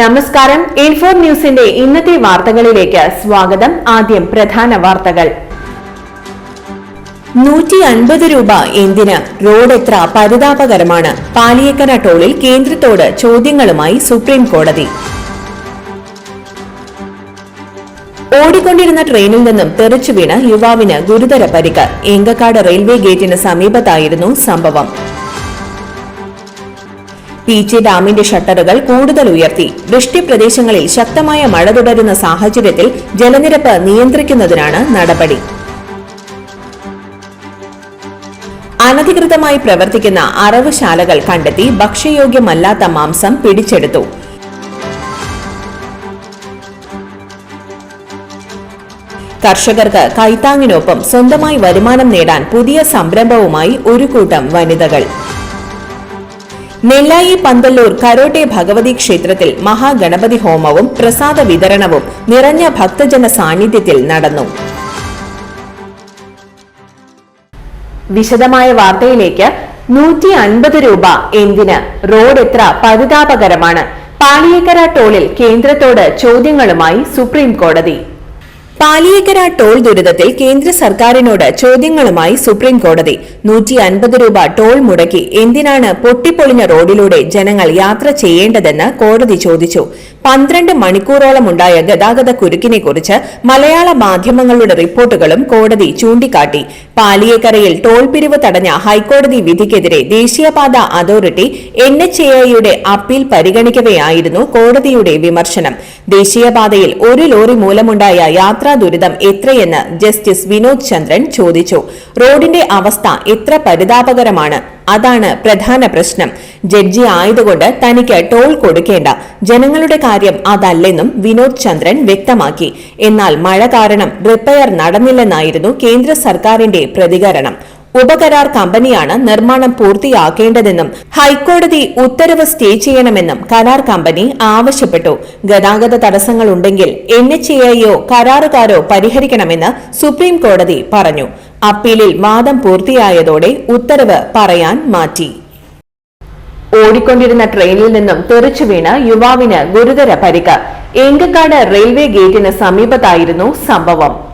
നമസ്കാരം. ഇൻഫോ ന്യൂസിന്റെ ഇന്നത്തെ വാർത്തകളിലേക്ക് സ്വാഗതം. ആദ്യം പ്രധാന വാർത്തകൾ. നൂറ്റി അൻപത് രൂപ എന്തിന്? റോഡ് എത്ര പരിതാപകരമാണ്? പാലിയേക്കര ടോളിൽ കേന്ദ്രത്തോട് ചോദ്യങ്ങളുമായി സുപ്രീം കോടതി. ഓടിക്കൊണ്ടിരുന്ന ട്രെയിനിൽ നിന്നും തെറിച്ചു വീണ യുവാവിന് ഗുരുതര പരിക്ക്. ഏങ്കക്കാട് റെയിൽവേ ഗേറ്റിന് സമീപത്തായിരുന്നു സംഭവം. പീച്ചി ഡാമിന്റെ ഷട്ടറുകൾ കൂടുതൽ ഉയർത്തി. വൃഷ്ടിപ്രദേശങ്ങളിൽ ശക്തമായ മഴ തുടരുന്ന സാഹചര്യത്തിൽ ജലനിരപ്പ് നിയന്ത്രിക്കുന്നതിനാണ് നടപടി. അനധികൃതമായി പ്രവർത്തിക്കുന്ന അറവുശാലകൾ കണ്ടെത്തി ഭക്ഷ്യയോഗ്യമല്ലാത്ത മാംസം പിടിച്ചെടുത്തു. കർഷകർക്ക് കൈത്താങ്ങിനൊപ്പം സ്വന്തമായി വരുമാനം നേടാൻ പുതിയ സംരംഭവുമായി ഒരു കൂട്ടം വനിതകൾ. നെല്ലായി പന്തല്ലൂർ കരോട്ടെ ഭഗവതി ക്ഷേത്രത്തിൽ മഹാഗണപതി ഹോമവും പ്രസാദ വിതരണവും നിറഞ്ഞ ഭക്തജന സാന്നിധ്യത്തിൽ നടന്നു. വിശദമായ വാർത്തയിലേക്ക് നൂറ്റി അൻപത് രൂപ എന്തിന്? റോഡ് എത്ര പരിതാപകരമാണ്? പാലിയേക്കര ടോളിൽ കേന്ദ്രത്തോട് ചോദ്യങ്ങളുമായി സുപ്രീം കോടതി പാലിയേക്കര ടോൾ ദുരിതത്തിൽ കേന്ദ്ര സർക്കാരിനോട് ചോദ്യങ്ങളുമായി സുപ്രീം കോടതി. നൂറ്റി അൻപത് രൂപ ടോൾ മുടക്കി എന്തിനാണ് പൊട്ടിപ്പൊളിഞ്ഞ റോഡിലൂടെ ജനങ്ങൾ യാത്ര ചെയ്യേണ്ടതെന്ന് കോടതി ചോദിച്ചു. പന്ത്രണ്ട് മണിക്കൂറോളം ഉണ്ടായ ഗതാഗത കുരുക്കിനെ കുറിച്ച് മലയാള മാധ്യമങ്ങളുടെ റിപ്പോർട്ടുകളും കോടതി ചൂണ്ടിക്കാട്ടി. പാലിയേക്കരയിൽ ടോൾ പിരിവ് തടഞ്ഞ ഹൈക്കോടതി വിധിക്കെതിരെ ദേശീയപാത അതോറിറ്റി എൻ എച്ച് എയുടെ അപ്പീൽ പരിഗണിക്കവെയായിരുന്നു കോടതിയുടെ വിമർശനം. ദേശീയപാതയിൽ ഒരു ലോറി മൂലമുണ്ടായ യാത്രാ ദുരിതം എത്രയെന്ന് ജസ്റ്റിസ് വിനോദ് ചന്ദ്രൻ ചോദിച്ചു. റോഡിന്റെ അവസ്ഥ എത്ര പരിതാപകരമാണ്? അതാണ് പ്രധാന പ്രശ്നം. ജഡ്ജി ആയതുകൊണ്ട് തനിക്ക് ടോൾ കൊടുക്കേണ്ട. ജനങ്ങളുടെ കാര്യം അതല്ലെന്നും വിനോദ് ചന്ദ്രൻ വ്യക്തമാക്കി. എന്നാൽ മഴ കാരണം റിപ്പയർ നടന്നില്ലെന്നായിരുന്നു കേന്ദ്ര സർക്കാരിന്റെ പ്രതികരണം. ഉപകരാർ കമ്പനിയാണ് നിർമ്മാണം പൂർത്തിയാക്കേണ്ടതെന്നും ഹൈക്കോടതി ഉത്തരവ് സ്റ്റേ ചെയ്യണമെന്നും കരാർ കമ്പനി ആവശ്യപ്പെട്ടു. ഗതാഗത തടസ്സങ്ങളുണ്ടെങ്കിൽ എൻ എച്ച് എയോ കരാറുകാരോ പരിഹരിക്കണമെന്ന് സുപ്രീം കോടതി പറഞ്ഞു. അപ്പീലിൽ വാദം പൂർത്തിയായതോടെ ഉത്തരവ് പറയാൻ മാറ്റി. ഓടിക്കൊണ്ടിരുന്ന ട്രെയിനിൽ നിന്നും തെറിച്ചു വീണ് യുവാവിന് ഗുരുതര പരിക്ക്. ഏങ്കക്കാട് റെയിൽവേ ഗേറ്റിന് സമീപത്തായിരുന്നു സംഭവം.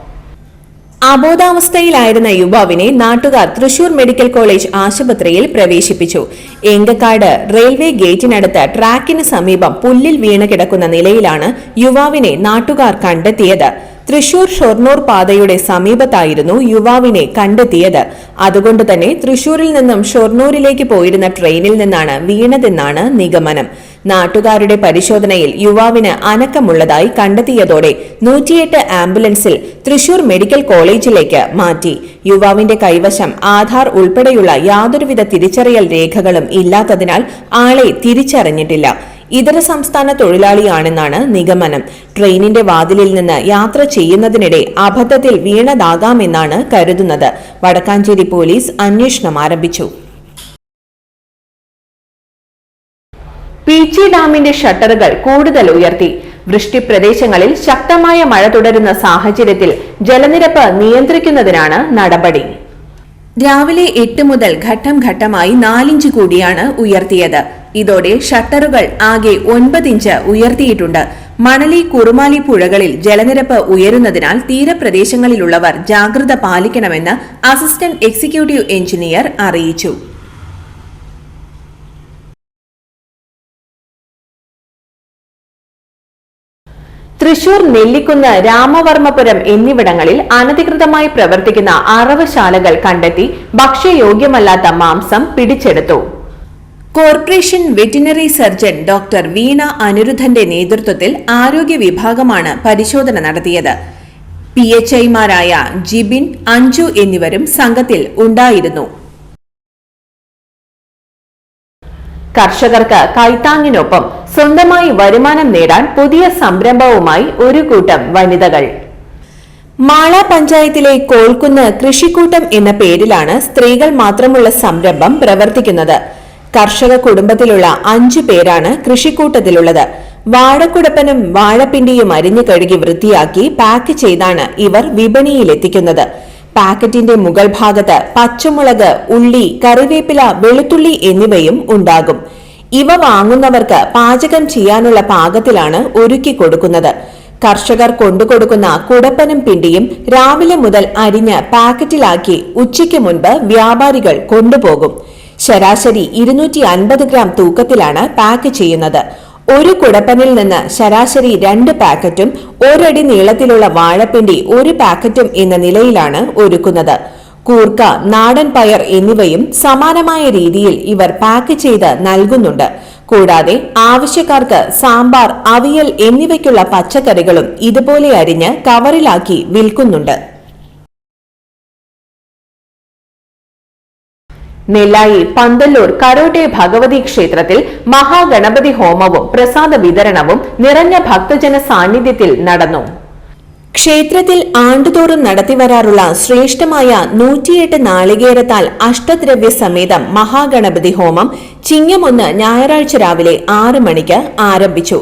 അബോധാവസ്ഥയിലായിരുന്ന യുവാവിനെ നാട്ടുകാർ തൃശൂർ മെഡിക്കൽ കോളേജ് ആശുപത്രിയിൽ പ്രവേശിപ്പിച്ചു. എങ്കക്കാട് റെയിൽവേ ഗേറ്റിനടുത്ത് ട്രാക്കിന് സമീപം പുല്ലിൽ വീണ് കിടക്കുന്ന നിലയിലാണ് യുവാവിനെ നാട്ടുകാർ കണ്ടെത്തിയത്. തൃശൂർ ഷൊർണൂർ പാതയുടെ സമീപത്തായിരുന്നു യുവാവിനെ കണ്ടെത്തിയത്. അതുകൊണ്ട് തന്നെ തൃശൂരിൽ നിന്നും ഷൊർണൂരിലേക്ക് പോയിരുന്ന ട്രെയിനിൽ നിന്നാണ് വീണതെന്നാണ് നിഗമനം. നാട്ടുകാരുടെ പരിശോധനയിൽ യുവാവിന് അനക്കമുള്ളതായി കണ്ടെത്തിയതോടെ നൂറ്റിയെട്ട് ആംബുലൻസിൽ തൃശൂർ മെഡിക്കൽ കോളേജിലേക്ക് മാറ്റി. യുവാവിന്റെ കൈവശം ആധാർ ഉൾപ്പെടെയുള്ള യാതൊരുവിധ തിരിച്ചറിയൽ രേഖകളും ഇല്ലാത്തതിനാൽ ആളെ തിരിച്ചറിഞ്ഞിട്ടില്ല. ഇതര സംസ്ഥാന തൊഴിലാളിയാണെന്നാണ് നിഗമനം. ട്രെയിനിന്റെ വാതിലിൽ നിന്ന് യാത്ര ചെയ്യുന്നതിനിടെ അബദ്ധത്തിൽ വീണതാകാമെന്നാണ് കരുതുന്നത്. വടക്കാഞ്ചേരി പോലീസ് അന്വേഷണം ആരംഭിച്ചു. പീച്ചി ഡാമിന്റെ ഷട്ടറുകൾ കൂടുതൽ ഉയർത്തി. വൃഷ്ടി പ്രദേശങ്ങളിൽ ശക്തമായ മഴ തുടരുന്ന സാഹചര്യത്തിൽ ജലനിരപ്പ് നിയന്ത്രിക്കുന്നതിനാണ് നടപടി. രാവിലെ എട്ട് മുതൽ ഘട്ടം ഘട്ടമായി നാലിഞ്ച് കൂടിയാണ് ഉയർത്തിയത്. ഇതോടെ ഷട്ടറുകൾ ആകെ ഒൻപത് ഇഞ്ച് ഉയർത്തിയിട്ടുണ്ട്. മണലി കുറുമാലി പുഴകളിൽ ജലനിരപ്പ് ഉയരുന്നതിനാൽ തീരപ്രദേശങ്ങളിലുള്ളവർ ജാഗ്രത പാലിക്കണമെന്ന് അസിസ്റ്റന്റ് എക്സിക്യൂട്ടീവ് എഞ്ചിനീയർ അറിയിച്ചു. തൃശൂർ നെല്ലിക്കുന്ന് രാമവർമ്മപുരം എന്നിവിടങ്ങളിൽ അനധികൃതമായി പ്രവർത്തിക്കുന്ന അറവശാലകൾ കണ്ടെത്തി ഭക്ഷ്യയോഗ്യമല്ലാത്ത മാംസം പിടിച്ചെടുത്തു. Corporation veterinary surgeon doctor Veena അനിരുദ്ധന്റെ നേതൃത്വത്തിൽ ആരോഗ്യ വിഭാഗമാണ് പരിശോധന നടത്തിയത്. പി എച്ച് ഐമാരായ ജിബിൻ അഞ്ജു എന്നിവരും സംഘത്തിൽ ഉണ്ടായിരുന്നു. കർഷകർക്ക് കൈത്താങ്ങിനൊപ്പം സ്വന്തമായി വരുമാനം നേടാൻ പുതിയ സംരംഭവുമായി ഒരു കൂട്ടം വനിതകൾ. മാള പഞ്ചായത്തിലെ കോൽക്കുന്ന് കൃഷിക്കൂട്ടം എന്ന പേരിലാണ് സ്ത്രീകൾ മാത്രമുള്ള സംരംഭം പ്രവർത്തിക്കുന്നത്. കർഷക കുടുംബത്തിലുള്ള അഞ്ചു പേരാണ് കൃഷിക്കൂട്ടത്തിലുള്ളത്. വാഴക്കുടപ്പനും വാഴപ്പിണ്ടിയും അരിഞ്ഞു കഴുകി വൃത്തിയാക്കി പാക്ക് ചെയ്താണ് ഇവർ വിപണിയിലെത്തിക്കുന്നത്. പാക്കറ്റിന്റെ മുകൾ ഭാഗത്ത് പച്ചമുളക് ഉള്ളി കറിവേപ്പില വെളുത്തുള്ളി എന്നിവയും ഉണ്ടാകും. ഇവ വാങ്ങുന്നവർക്ക് പാചകം ചെയ്യാനുള്ള പാകത്തിലാണ് ഒരുക്കി കൊടുക്കുന്നത്. കർഷകർ കൊണ്ടുകൊടുക്കുന്ന കുടപ്പനും പിണ്ടിയും രാവിലെ മുതൽ അരിഞ്ഞ് പാക്കറ്റിലാക്കി ഉച്ചയ്ക്ക് മുൻപ് വ്യാപാരികൾ കൊണ്ടുപോകും. ശരാശരി ഇരുന്നൂറ്റി അൻപത് ഗ്രാം തൂക്കത്തിലാണ് പാക്ക് ചെയ്യുന്നത്. ഒരു കുടപ്പനിൽ നിന്ന് ശരാശരി രണ്ട് പാക്കറ്റും ഒരടി നീളത്തിലുള്ള വാഴപ്പിണ്ടി ഒരു പാക്കറ്റും എന്ന നിലയിലാണ് ഒരുക്കുന്നത്. കൂർക്ക നാടൻ പയർ എന്നിവയും സമാനമായ രീതിയിൽ ഇവർ പാക്ക് ചെയ്ത് നൽകുന്നുണ്ട്. കൂടാതെ ആവശ്യക്കാർക്ക് സാമ്പാർ അവിയൽ എന്നിവയ്ക്കുള്ള പച്ചക്കറികളും ഇതുപോലെ അരിഞ്ഞ് കവറിലാക്കി വിൽക്കുന്നുണ്ട്. നെല്ലായി പന്തല്ലൂർ കരോട്ടെ ഭഗവതി ക്ഷേത്രത്തിൽ മഹാഗണപതി ഹോമവും പ്രസാദ വിതരണവും നിറഞ്ഞ ഭക്തജന സാന്നിധ്യത്തിൽ നടന്നു. ക്ഷേത്രത്തിൽ ആണ്ടുതോറും നടത്തിവരാറുള്ള ശ്രേഷ്ഠമായ നൂറ്റിയെട്ട് നാളികേരത്താൽ അഷ്ടദ്രവ്യ സമേതം മഹാഗണപതി ഹോമം ചിങ്ങമൊന്ന് ഞായറാഴ്ച രാവിലെ ആറ് മണിക്ക് ആരംഭിച്ചു.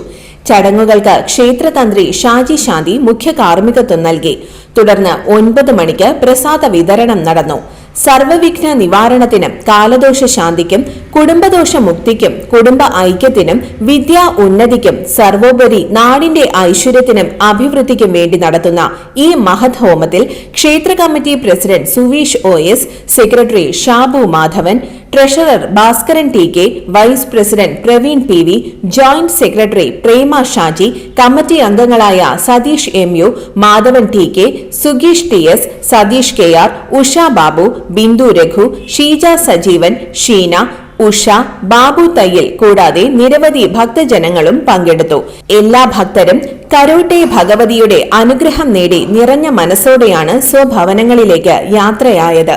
ചടങ്ങുകൾക്ക് ക്ഷേത്രതന്ത്രി ഷാജി ശാന്തി മുഖ്യ കാർമ്മികത്വം നൽകി. തുടർന്ന് ഒൻപത് മണിക്ക് പ്രസാദ വിതരണം നടന്നു. സർവവിഘ്ന നിവാരണത്തിനും കാലദോഷ ശാന്തിക്കും കുടുംബദോഷ മുക്തിക്കും കുടുംബ ഐക്യത്തിനും വിദ്യാ ഉന്നതിക്കും സർവോപരി നാടിന്റെ ഐശ്വര്യത്തിനും അഭിവൃദ്ധിക്കും വേണ്ടി നടത്തുന്ന ഈ മഹത് ഹോമത്തിൽ ക്ഷേത്ര committee president Suveesh O S secretary Shabu Madhavan treasurer Bhaskaran T K vice president Praveen P V joint secretary Prema Shaji committee അംഗങ്ങളായ Satheesh M U Madhavan T K സുഗീഷ് T S Satheesh K R Usha Babu Bindu Raghu Sheeja Sajeevan Sheena Usha Babu Thayyil കൂടാതെ നിരവധി ഭക്തജനങ്ങളും പങ്കെടുത്തു. എല്ലാ ഭക്തരും karate ഭഗവതിയുടെ അനുഗ്രഹം നേടി നിറഞ്ഞ മനസ്സോടെയാണ് സ്വഭവനങ്ങളിലേക്ക് യാത്രയായത്.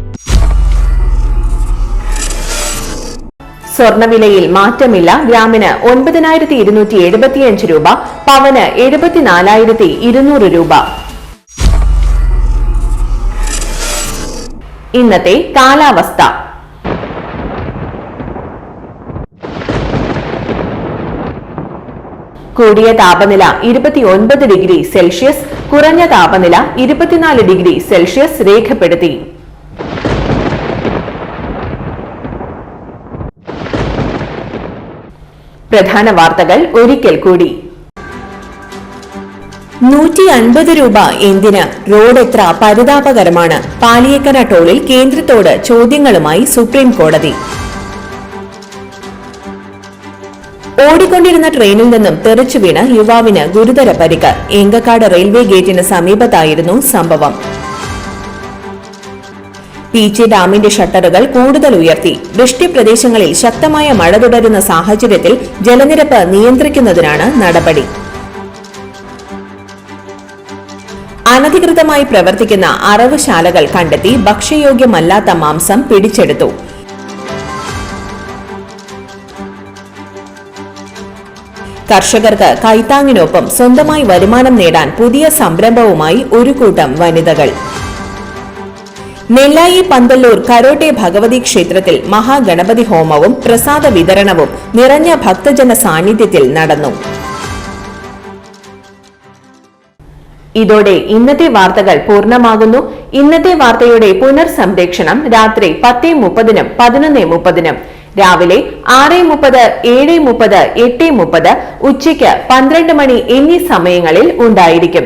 സ്വർണവിലയിൽ മാറ്റമില്ല. ഗ്രാമിന് ഒൻപതിനായിരത്തി ഇരുന്നൂറ്റി എഴുപത്തിയഞ്ച് രൂപ പവന് എഴുപത്തിനാലായിരത്തി ഇരുന്നൂറ് രൂപ. ഇന്നത്തെ കാലാവസ്ഥ. കൂടിയ താപനില ഇരുപത്തിയൊൻപത് ഡിഗ്രി സെൽഷ്യസ് കുറഞ്ഞ താപനില ഇരുപത്തിനാല് ഡിഗ്രി സെൽഷ്യസ് രേഖപ്പെടുത്തി. പ്രധാന വാർത്തകൾ ഒരിക്കൽ കൂടി. നൂറ്റി അൻപത് രൂപ എന്തിന്? റോഡ് എത്ര പരിതാപകരമാണ്? പാലിയേക്കര ടോളിൽ കേന്ദ്രത്തോട് ചോദ്യങ്ങളുമായി സുപ്രീം കോടതി. ഓടിക്കൊണ്ടിരുന്ന ട്രെയിനിൽ നിന്നും തെറിച്ചു വീണ് യുവാവിന് ഗുരുതര പരിക്ക്. ഏങ്കക്കാട് റെയിൽവേ ഗേറ്റിന് സമീപത്തായിരുന്നു സംഭവം. പീച്ചി ഡാമിന്റെ ഷട്ടറുകൾ കൂടുതൽ ഉയർത്തി. വൃഷ്ടി പ്രദേശങ്ങളിൽ ശക്തമായ മഴ തുടരുന്ന സാഹചര്യത്തിൽ ജലനിരപ്പ് നിയന്ത്രിക്കുന്നതിനാണ് നടപടി. അനധികൃതമായി പ്രവർത്തിക്കുന്ന അറവുശാലകൾ കണ്ടെത്തി ഭക്ഷ്യയോഗ്യമല്ലാത്ത മാംസം പിടിച്ചെടുത്തു. കർഷകർക്ക് കൈത്താങ്ങിനൊപ്പം സ്വന്തമായി വരുമാനം നേടാൻ പുതിയ സംരംഭവുമായി ഒരു കൂട്ടം വനിതകൾ. നെല്ലായി പന്തല്ലൂർ കരോട്ടെ ഭഗവതി ക്ഷേത്രത്തിൽ മഹാഗണപതി ഹോമവും പ്രസാദ വിതരണവും നിറഞ്ഞ ഭക്തജന സാന്നിധ്യത്തിൽ നടന്നു. ഇതോടെ ഇന്നത്തെ വാർത്തകൾ പൂർണമാകുന്നു. ഇന്നത്തെ വാർത്തയുടെ പുനർസംപ്രേക്ഷണം രാത്രി പത്തേ മുപ്പതിനും പതിനൊന്ന് മുപ്പതിനും. രാവിലെ ആറ് മുപ്പത് ഏഴ് മുപ്പത് എട്ട് മുപ്പത് ഉച്ചയ്ക്ക് പന്ത്രണ്ട് മണി എന്നീ സമയങ്ങളിൽ ഉണ്ടായിരിക്കും.